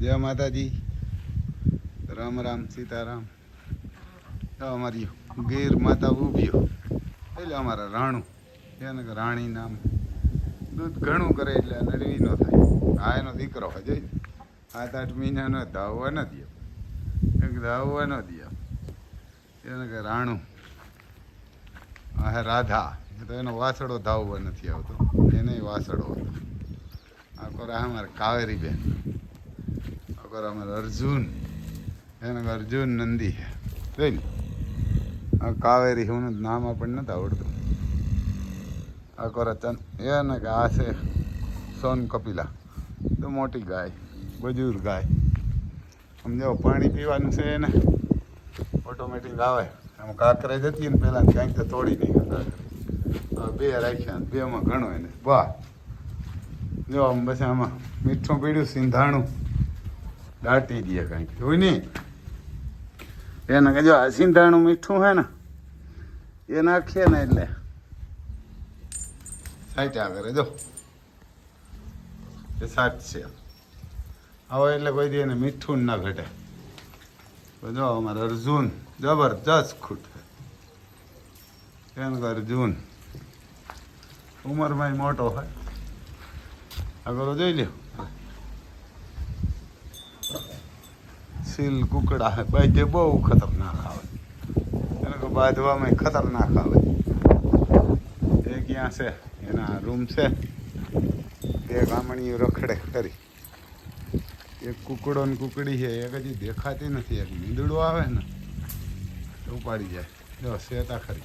જય માતાજી. રામ રામ, સીતારામ. અમારી ગીર માતા ઉભ્યો એટલે અમારા રાણું. એને કે રાણી નામ. દૂધ ઘણું કરે એટલે નડવી ન થાય. આ એનો દીકરો હજે સાત, આઠ મહિનાનો ધાવવા ન દે. ધાવવા ન દે. એને કે રાણું. આ રાધા. તો એનો વાસડો ધાવવા નથી આવતો. એને વાસડો હતો. આ કોરા અમારે કાવેરી બેન આ અમારે અર્જુન. એને અર્જુન નંદી હે જોઈ ને કાવેરી હું નામ આપણને નથી આવડતું. આ કોરા ચંદ એને કે આ છે સોન કપિલા. તો મોટી ગાય, બજૂર ગાય. સમજાવો પાણી પીવાનું છે એને. ઓટોમેટિક આવે. આમ કાંકરે જતી ને પહેલાં ક્યાંક તો તોડી નહીં બે રાખ્યા બેમાં ઘણો એને. વાહ. જો આમ બસ આમાં મીઠું પીડ્યું, સિંધાણું. દાટી દે કંઈક જોઈ નહીં? એને કે જો આ સિંધાણું મીઠું હે ને, એ નાખીએ ને એટલે. સાઈટા કરે જો એ સાચ છે. હવે એટલે કોઈ દી એને મીઠું ના ઘટે. જો અમારે અર્જુન, જબરજસ્ત ખૂટ એમ અર્જુન ઉંમરમાં મોટો હોય. આગળ જોઈ લ્યો. સીલ કુકડા બાજે બહુ ખતરનાક આવે. એને કે બાંધવામાં ખતરનાક આવે. એ ક્યાં છે? એના રૂમ છે. બે ગામણીઓ રખડે કરી એક કુકડો ને કુકડી છે. એક હજી દેખાતી નથી. એક નીંદડો આવે ને ઉપાડી જાય. જો, શેતા ખરી.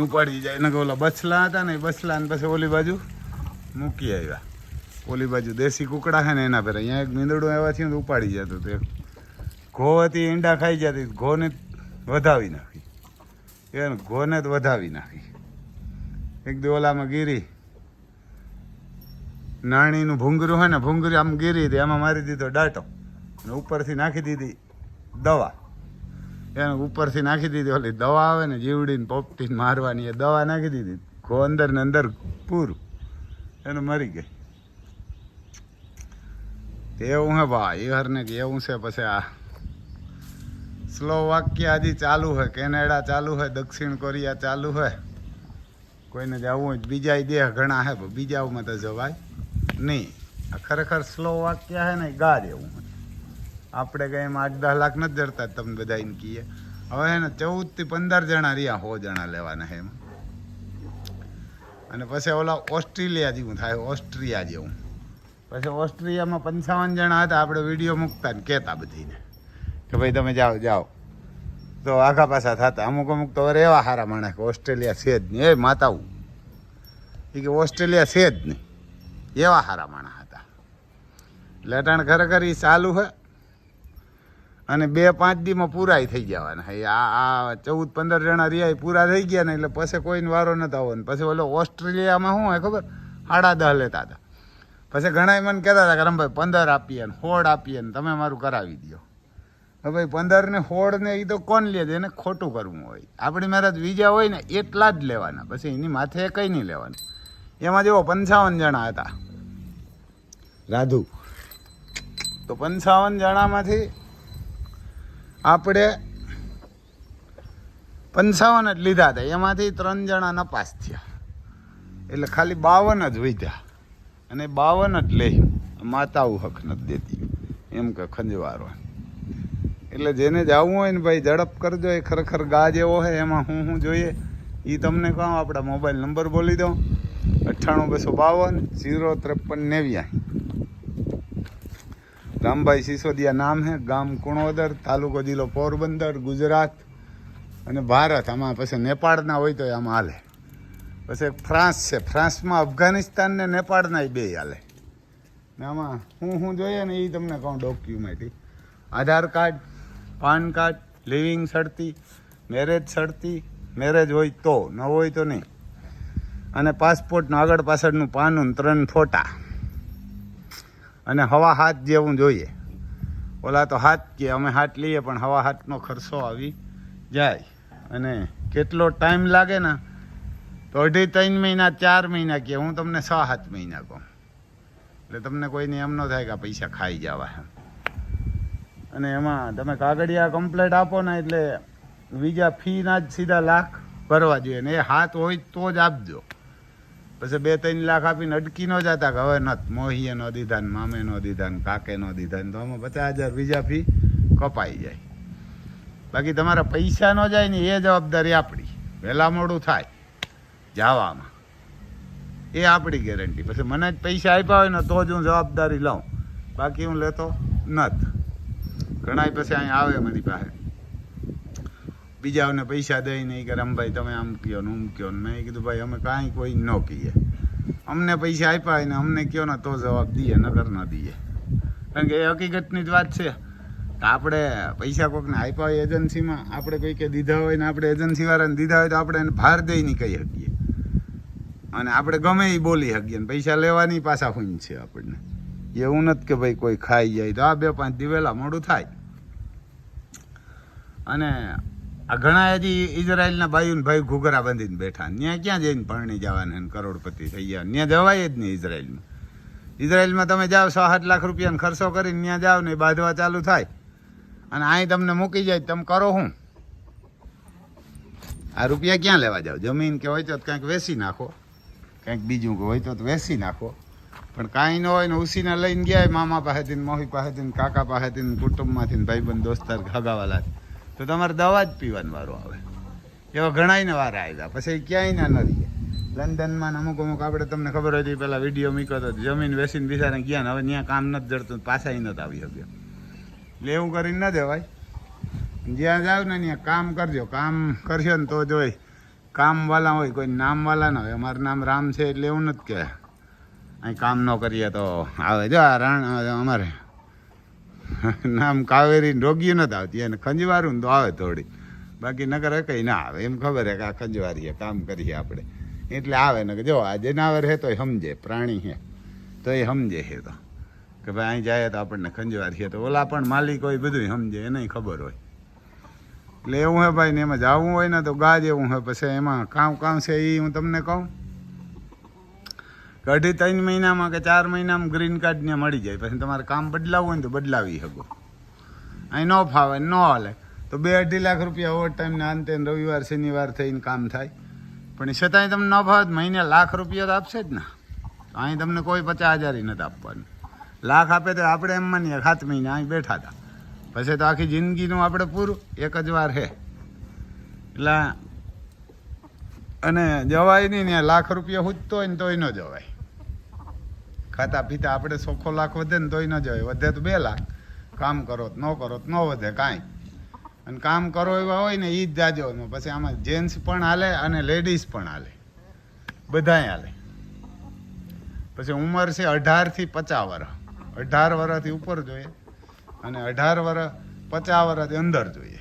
ઉપાડી જાય. એને કે ઓલા બછલા હતા ને, એ બછલા ને પછી ઓલી બાજુ મૂકી આવ્યા. ઓલી બાજુ દેશી કુકડા છે ને એના પર. અહીંયા એક મીંદડું આવ્યા થયું ઉપાડી જતું તે ઘો હતી ઈંડા ખાઈ જતી ઘોને વધાવી નાખી. એને ઘોને જ વધાવી નાખી. એક દી ઓલામાં ગીરી. નાણીનું ભૂંગરું હોય ને, ભૂંગરું આમ ગીરી હતી એમાં મારી દીધો ડાટો. અને ઉપરથી નાખી દીધી દવા. એને ઉપરથી નાખી દીધી ઓલી દવા આવે ને, જીવડીને પોપટીને મારવાની, એ દવા નાખી દીધી. ઘો અંદર ને અંદર પૂરું. એને મરી ગઈ. એવું હે ભાઈ? હરને કે એવું છે પછી આ સ્લો વાક્ય હજી ચાલુ હોય કેનેડા ચાલુ હોય દક્ષિણ કોરિયા ચાલુ હોય કોઈને જવું હોય બીજા દેહ ઘણા હે, પણ બીજાઓમાં તો જવાય નહીં. આ ખરેખર સ્લો વાક્ય હે ને ગા જેવું આપણે કંઈ એમ આઠ દસ લાખ નથી જડતા તમને બધા એને કહીએ. હવે હે ને ચૌદથી પંદર જણા રહ્યા હો જણા લેવાના હે એમાં. અને પછી ઓલા ઓસ્ટ્રેલિયા જેવું થાય, ઓસ્ટ્રિયા જેવું. પછી ઓસ્ટ્રેલિયામાં પંચાવન જણા હતા, આપણે વીડિયો મૂકતા ને કહેતા બધીને કે ભાઈ તમે જાઓ જાઓ. તો આખા પાછા થતા. અમુક અમુક તો રહેવા સારા માણસ કે ઓસ્ટ્રેલિયા છે જ નહીં. એ માતા એ કે ઓસ્ટ્રેલિયા છે જ નહીં. એવા સારા માણસ હતા. લેટાણ ખરેખર એ ચાલુ હે. અને બે પાંચ દીમાં પૂરાય થઈ જવાના હે. આ આ ચૌદ પંદર જણા રહ્યા એ પૂરા થઈ ગયા ને એટલે પછી કોઈને વારો નથી આવવાનો. પછી ઓલો ઓસ્ટ્રેલિયામાં શું હોય ખબર? સાડા દહ લેતા હતા. પછી ઘણા મને કહેતા હતા કે રમભાઈ પંદર આપીએ ને હોડ આપીએ ને તમે મારું કરાવી દો હવે ભાઈ પંદર ને હોડ ને એ તો કોણ લે છે? એને ખોટું કરવું હોય. આપણી મહેરાજ બીજા હોય ને એટલા જ લેવાના. પછી એની માથે કંઈ નહીં લેવાનું. એમાં જેવો પંચાવન જણા હતા. રાધુ તો પંચાવન જણામાંથી આપણે પંચાવન જ લીધા હતા. એમાંથી ત્રણ જણા નપાસ થયા. એટલે ખાલી બાવન જ વધ્યા અને બાવન જ લે. માતાઓ હક નથી દેતી. એમ કે ખંજવારો. એટલે જેને જવું હોય ને ભાઈ ઝડપ કરજો, એ ખરેખર ગા જેવો હોય એમાં હું હું જોઈએ? એ તમને કહું, આપણા મોબાઈલ નંબર બોલી દઉં. અઠ્ઠાણું બસો બાવન, ઝીરો ત્રેપન નેવ્યાસી. રામભાઈ સિસોદિયા નામ હે, ગામ કુણોદર, તાલુકો જિલ્લો પોરબંદર, ગુજરાત અને ભારત. આમાં પછી નેપાળના હોય તો આમાં હાલે. પછી ફ્રાન્સ છે. ફ્રાન્સમાં અફઘાનિસ્તાન ને નેપાળના બે હાલે. ને આમાં હું હું જોઈએ ને એ તમને કહું document Aadhaar card, PAN card, living સડતી marriage સડતી મેરેજ હોય તો, ન હોય તો નહીં. અને પાસપોર્ટનું આગળ પાછળનું પાનું ત્રણ ફોટા. અને હવા હાથ જેવું જોઈએ. ઓલા તો હાથ કે અમે હાથ લઈએ પણ હવા હાથનો ખર્ચો આવી જાય. અને કેટલો ટાઈમ લાગે ને તો અઢી ત્રણ મહિના, ચાર મહિના કે હું તમને છ સાત મહિના કહું. એટલે તમને કોઈને એમ ન થાય કે પૈસા ખાઈ જવા એમ અને એમાં તમે કાગળિયા કમ્પ્લેટ આપો ને એટલે બીજા ફીના જ સીધા લાખ ભરવા જોઈએ ને એ હાથ હોય તો જ આપજો. પછી બે ત્રણ લાખ આપીને અટકી ન જતા કે હવે નત મોહીએ ન દીધા ને મામે ન દીધા ને કાકે ન દીધા ને તો આમાં પચાસ હજાર બીજા ફી કપાઈ જાય. બાકી તમારા પૈસા ન જાય ને એ જવાબદારી આપણી. વહેલા મોડું થાય. જવામાં. એ આપણી ગેરંટી પછી મને જ પૈસા આપ્યા હોય ને તો જ હું જવાબદારી લઉં. બાકી હું લેતો નથી. ઘણાય પછી અહીં આવે મારી પાસે. બીજાઓને પૈસા દઈ નહીં કે રમભાઈ તમે આમ કયો ને ઉમ કયો ને. મેં કીધું, ભાઈ, અમે કાંઈ કોઈ ન કહીએ. અમને પૈસા આપ્યા હોય ને અમને કયો ને તો જવાબ દઈએ નગર ન દઈએ. કારણ કે એ હકીકતની જ વાત છે. આપણે પૈસા કોકને આપ્યા હોય એજન્સીમાં આપણે કોઈ કે દીધા હોય ને આપણે એજન્સીવાળાને દીધા હોય તો આપણે એને ભાર દઈ નહીં કહી શકીએ. અને આપણે ગમે એ બોલી શકીએ પૈસા લેવાની પાછા હુંજ છે આપણને. એવું નથી કે ભાઈ કોઈ ખાઈ જાય તો આ બે પાંચ દિવેલા મોડું થાય. અને આ ઘણા હજી ઇઝરાયલના ભાઈઓને ભાઈ ઘૂઘરા બાંધીને બેઠા ત્યાં ક્યાં જઈને ભરણી જવાના કરોડપતિ થઈ ગયા ત્યાં જવાય જ નહીં ઇઝરાયલમાં ઇઝરાયલમાં તમે જાઓ સો આઠ લાખ રૂપિયાનો ખર્ચો કરીને ત્યાં જાઓ ને બાંધવા ચાલુ થાય. અને અહીં તમને મૂકી જાય તમે કરો શું આ રૂપિયા ક્યાં લેવા જાઓ? જમીન કે હોય તો કંઈક વેચી નાખો. કંઈક બીજું હોય તો વેસી નાખો. પણ કાંઈ ન હોય ને ઉસીને લઈને ગયા મામા પાસેથી મોહી પાસેથી કાકા પાસેથી કુટુંબમાંથી ભાઈબંધ દોસ્તાર હગાવાલા તો તમારે દવા જ પીવાનો વારો આવે. એવા ઘણાયને વાર આવ્યા પછી ક્યાંય ના નથી લંડનમાં અમુક અમુક આપણે તમને ખબર હતી પેલા વીડિયો મૂક્યો હતો જમીન વેસીને બિચારા ગયા ને, હવે ત્યાં કામ નથી જડતું પાછા નથી આવી શક્યો. એટલે એવું કરીને ન દેવાય. જ્યાં જાવ ને ત્યાં કામ કરજો. કામ કરશો ને તો જોઈ કામવાળા હોય, કોઈ નામવાલા ના હોય. અમારું નામ રામ છે એટલે એવું નથી કે અહીં કામ ન કરીએ તો આવે. જો આ રાણ અમારે નામ કાવેરી રોગી નથી આવતી. એને ખંજવારું તો આવે થોડી. બાકી નગર કંઈ ના આવે. એમ ખબર હે કે આ ખંજવારીએ કામ કરીએ આપણે. એટલે આવે ને કે જો આ જનાવર હે તો એ સમજે, પ્રાણી હે તો એ સમજે હે તો. કે ભાઈ અહીં જાય તો આપણને ખંજવારીએ તો ઓલા પણ માલિક હોય બધું સમજે, એને ખબર હોય. એવું હે ભાઈ ને એમાં જવું હોય ને તો ગાજ એવું હે. પછી એમાં કામ કામ છે એ હું તમને કહું? અઢી ત્રણ મહિનામાં કે ચાર મહિનામાં ગ્રીન કાર્ડ ને મળી જાય. પછી તમારે કામ બદલાવવું હોય ને તો બદલાવી શકો. અહીં ન ફાવે, ન હાલે. તો બે અઢી લાખ રૂપિયા ઓવર ટાઈમના અંતે રવિવાર, શનિવાર થઈને કામ થાય. પણ છતાંય તમને ન ફાવે મહિને લાખ રૂપિયા તો આપશે જ ને. અહીં તમને કોઈ પચાસ હજાર નથી આપવાનું. લાખ આપે તો આપણે એમ માનીએ સાત મહિના અહીં બેઠા હતા. પછી તો આખી જિંદગીનું આપણે પૂરું, એક જ વાર હે. એટલે અને જવાય નહીં ને, લાખ રૂપિયા હૂજતો હોય ને તોય ન જવાય. ખાતા પીતા આપણે સોખો લાખ વધે ને તોય ન જવાય. વધે તો બે લાખ. કામ કરો ન કરો ન વધે કાંઈ. અને કામ કરો એવા હોય ને એ જ જાજો પછી આમાં જેન્ટ્સ પણ હાલે અને લેડીઝ પણ હાલે. બધાય હાલે. પછી ઉંમર છે અઢારથી પચાસ વર્ષ અઢાર વર્ષથી ઉપર જોઈએ. અને અઢાર વર્ષ પચાસ વર્ષથી અંદર જોઈએ.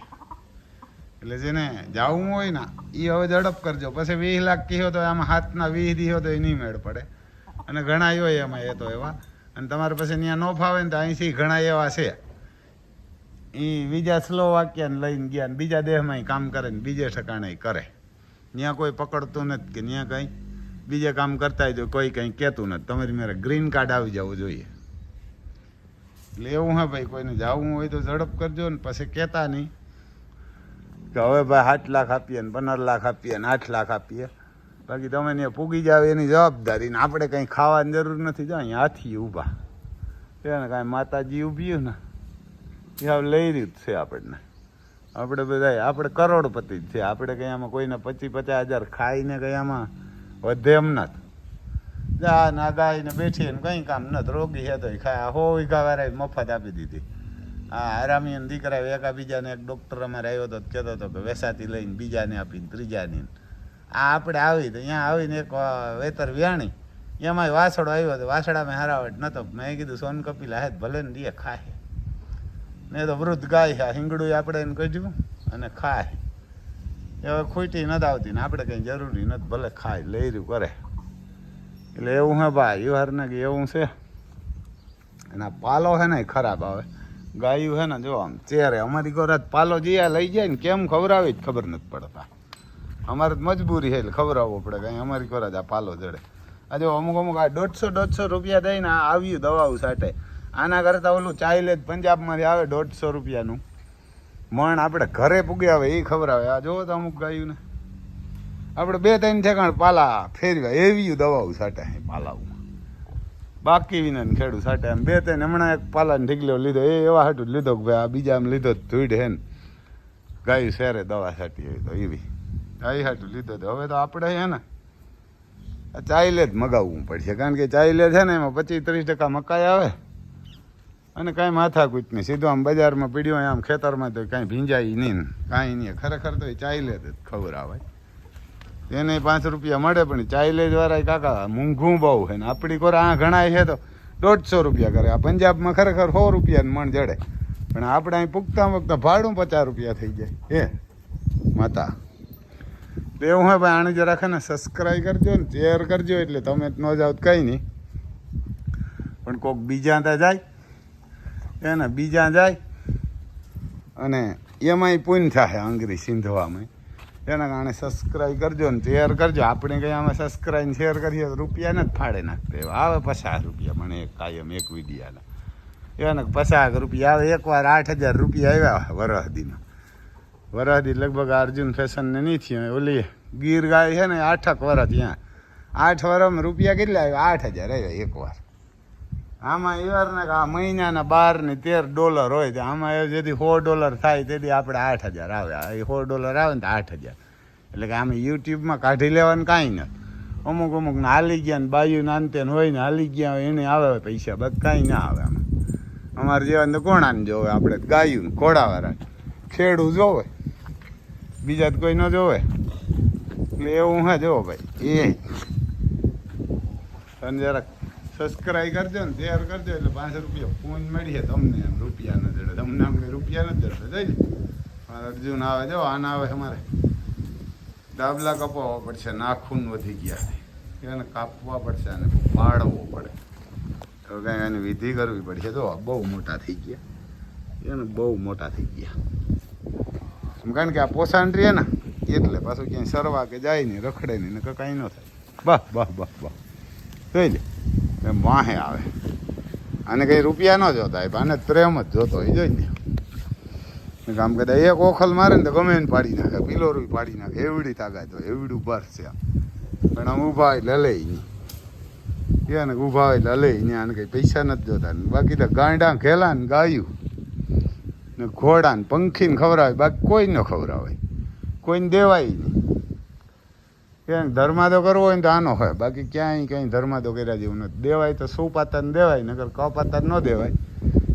એટલે જેને જવું હોય ને એ હવે ઝડપ કરજો. પછી વીસ લાખ કહ્યો તો આમાં હાથના વીસ દીહો તો એ નહીં મેળ પડે. અને ઘણા હોય એમાં એ તો એવા. અને તમારે પછી ત્યાં ન ફાવે ને તો અહીંથી ઘણા એવા છે. એ બીજા સ્લો વાક્યાને લઈને ગયા ને બીજા દેહમાં કામ કરે ને બીજે ઠકાણે કરે. ત્યાં કોઈ પકડતું નથી કે ત્યાં કંઈ. બીજે કામ કરતા હોય કોઈ કંઈ કહેતું નથી. તમારી મારે ગ્રીન કાર્ડ આવી જવું જોઈએ. એટલે હા ભાઈ, કોઈને જવું હોય તો ઝડપ કરજો ને, પછી કહેતા નહીં. કે હવે ભાઈ આઠ લાખ આપીએ ને પંદર લાખ આપીએ ને આઠ લાખ આપીએ. બાકી તમે ને પૂગી જાવ એની જવાબદારી ને આપણે કંઈ ખાવાની જરૂર નથી. જો અહીંયા હાથી ઊભા. એને કાંઈ માતાજી ઊભી ને, એ હવે લઈ રહ્યું છે આપણને. આપણે બધા, આપણે કરોડપતિ જ છે. આપણે કંઈ આમાં કોઈને પચીસ પચાસ હજાર ખાઈને કંઈ આમાં વધે એમ નથી. જા ના ગાઈને બેઠી ને કંઈ કામ નથી રોગી હે તો ખાય. હો વાળા મફત આપી દીધી. આ હરામી દીકરા એકા બીજાને એક ડૉક્ટર અમારે આવ્યો હતો કહેતો હતો કે વેસાતી લઈને બીજાને આપીને ત્રીજાની. આ આપણે આવી તો અહીંયા આવીને એક વેતર વ્યાણી. એમાંય વાસળો આવ્યો હતો વાસડામાં હરાવટ નતો. મેં કીધું, સોન કપિલ હે ભલે ને દે, ખાય. ને તો વૃદ્ધ ગાય છે હિંગડું આપણે એને કઢ્યું અને ખાય. હવે ખૂટી નથી આવતી ને આપણે કંઈ જરૂરી નથી, ભલે ખાય, લઈ રહ્યું કરે. એટલે એવું હે ભાઈ યુહાર કે એવું છે. એના પાલો છે ને ખરાબ આવે. ગાયું છે ને જો આમ ચેરે, અમારી ઘર પાલો જીયા લઈ જાય ને કેમ ખવડાવી જ ખબર નથી પડતા. અમારે મજબૂરી છે એટલે ખવડાવવો પડે કાંઈ અમારી ઘર જ આ પાલો જડે. આ જો અમુક અમુક આ દોઢસો દોઢસો રૂપિયા દઈને આ આવ્યું દવાઓ સાથે. આના કરતાં ઓલું ચાઇલેજ પંજાબમાંથી આવે દોઢસો રૂપિયાનું. મણ આપણે ઘરે પૂગ્યા આવે, એ ખબર આવે આ જોવો તો અમુક ગાયું ને. આપણે બે ત્રણ ઠેકાણ પાલા ફેરવ્યા. એવી દવાઓ સાટે પાલાઓમાં. બાકી વિના ખેડૂત સાટે એમ. બે ત્રણ હમણાં એક પાલાને ઢીકલો લીધો. એ એવા હાટું લીધો કે ભાઈ આ બીજા આમ લીધો ધૂળ હે ને. ગાયું શેરે દવા સાટી હોય તો એવી. ગાય હાટું લીધો તો હવે તો આપણે હે ને આ ચાઇલે જ મગાવવું પડશે. કારણ કે ચાઇલે છે ને એમાં પચીસ ત્રીસ ટકા મકાઈ આવે. અને કાંઈ માથાકૂટ નહીં સીધું આમ બજારમાં પીડ્યો હોય આમ ખેતરમાં તો કાંઈ ભીંજાય નહીં કાંઈ નહીં. ખરેખર તો એ ચાઇલે જ ખબર આવે એને પાંચ રૂપિયા મળે પણ ચાઇલેજ વાળા કાકા, મૂંઘું બહુ છે ને આપણી કોર આ ઘણા છે તો દોઢસો રૂપિયા કરે. આ પંજાબમાં ખરેખર સો રૂપિયા મણ જડે. પણ આપણે અહીં પૂગતા પૂગતા ભાડું પચાસ રૂપિયા થઈ જાય. હે, માતા. તો હોય ભાઈ, આને જરા ને સબસ્ક્રાઈબ કરજો ને શેર કરજો એટલે તમે ન જાઓ કંઈ નહીં. પણ કોક બીજા ત્યાં જાય એને બીજા જાય. અને એમાંય પૂન થાય આંગળી સિંધવામાં. એના કારણે સબસ્ક્રાઈબ કરજો ને શેર કરજો. આપણે કંઈ આમાં સબસ્ક્રાઈબ શેર કરીએ તો રૂપિયા ને જ ફાડે નાખતે આવે પચાસ રૂપિયા મને એક કાયમ, એક વિડીયાના. એને પચાસ રૂપિયા આવે. એકવાર આઠ હજાર રૂપિયા આવ્યા વરહદીના. વરહદી લગભગ અર્જુન ફેશનને નહીં થયું. ઓલી ગીર ગાય છે ને, આઠક વરસ ત્યાં. આઠ વરસમાં રૂપિયા કેટલા આવ્યા? આઠ હજાર આવ્યા એકવાર. આમાં એવાર ને કે આ મહિનાના બાર ને તેર ડોલર હોય તો આમાં એ જેથી સો ડોલર થાય તેથી આપણે આઠ હજાર આવે. એ સો ડોલર આવે ને તો આઠ હજાર. એટલે કે આમ યુટ્યુબમાં કાઢી લેવાનું કાંઈ નથી અમુક અમુક ને હાલી ગયા ને બાયુ નાનતે હોય ને હાલી ગયા હોય એને આવે પૈસા, બસ કાંઈ ના આવે આમાં. અમારે જેવા તો કોણાને જોવે આપણે, ગાયું ને ઘોડાવાળા ખેડૂ જોવે. બીજા તો કોઈ ન જોવે. એટલે એવું હા જોવો ભાઈ. એ. અને જરાક સબસ્ક્રાઈબ કરજો ને શેર કરજો એટલે પાંચસો રૂપિયા ફોન મળીએ તમને એમ, રૂપિયા ન જડે તમને અમને રૂપિયા ન જડે જઈ અર્જુન આવે, જો આના આવે અમારે. ડાબલા કપાવવા પડશે, નાખૂન વધી ગયા છે. એને કાપવા પડશે અને પાડવો પડે. તો કાંઈ એની વિધિ કરવી પડશે. તો બહુ મોટા થઈ ગયા. એને બહુ મોટા થઈ ગયા. કારણ કે આ પોષણ રહે ને, એટલે પાછું ક્યાંય સરવા કે જાય નહીં, રખડે નહીં ને કાંઈ ન થાય. બસ બસ બસ બસ જોઈ લે વાહે આવે. આને કંઈ રૂપિયા ન જોતા હોય આને પ્રેમ જ જોતો હોય, જોઈ ને કામ કદાચ એક ઓખલ મારે ને તો ગમે એને પાડી નાખે, પિલોરું પાડી નાખે, એવડી તાકાત હોય, એવડું બસ છે આમ. પણ આમ ઊભા હોય, લલે નહીં. નહીં ને ઊભા હોય, લલે નહીં, આને કંઈ પૈસા નથી જોતા. બાકી તો ગાંડા ઘેલા ને ગાયું. ને ઘોડા ને પંખીને ખવડાવે, બાકી કોઈ ન ખવડાવે. કોઈને દેવાય નહીં. ક્યાંય ધર્માદો કરવો હોય ને તો આનો હોય. બાકી ક્યાંય કંઈ ધર્માદો કર્યા જેવું નથી. દેવાય તો શું દેવાય, નકર કપાતર ન દેવાય.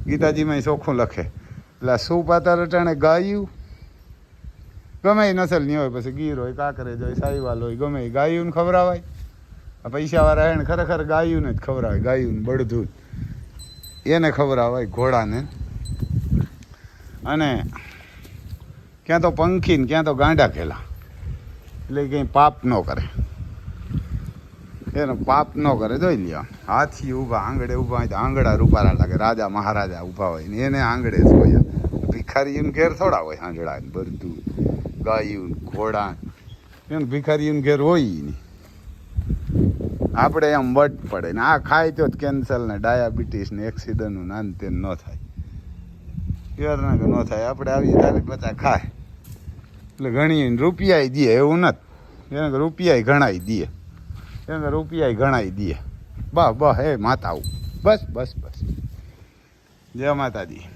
ગીતાજીમાં ચોખ્ખું લખે. એટલે આ અટાણે ગાયું. ગમે એ નસલની હોય, પછી ગીર હોય, કાંકરેજ હોય, સાહીવાલ હોય, ગમે એ ગાયું આ પૈસાવાળા એને ખરેખર ગાયું જ ખવડાવે, ગાયું બળધું એને ખવડાવાય ઘોડાને. અને ક્યાં તો પંખી ને ક્યાં તો ગાંડા ખેલા એટલે કંઈ પાપ ન કરે. એનો પાપ ન કરે, જોઈ લ્યો. હાથી ઊભા આંગળે ઊભા હોય તો આંગળા રૂપારા લાગે. રાજા મહારાજા ઊભા હોય ને એને આંગળે જ હોય. ભિખારી ઘેર થોડા હોય આંગળા બધું. ગાયું ઘોડા એને ભિખારી ઘેર હોય નહીં. આપણે એમ વટ પડે ને આ ખાય તો જ કેન્સર ને ડાયાબિટીસ ને એક્સિડન્ટનું નાન તેન ન થાય. યાર ના થાય. આપણે આવી ચાલીસ પચાસ ખાય. એટલે ઘણી રૂપિયા દે, એવું નથી. એને રૂપિયા ઘણાય દે. એને રૂપિયા ઘણાય દે. બસ બસ હે માતા બસ બસ બસ. જય માતાજી.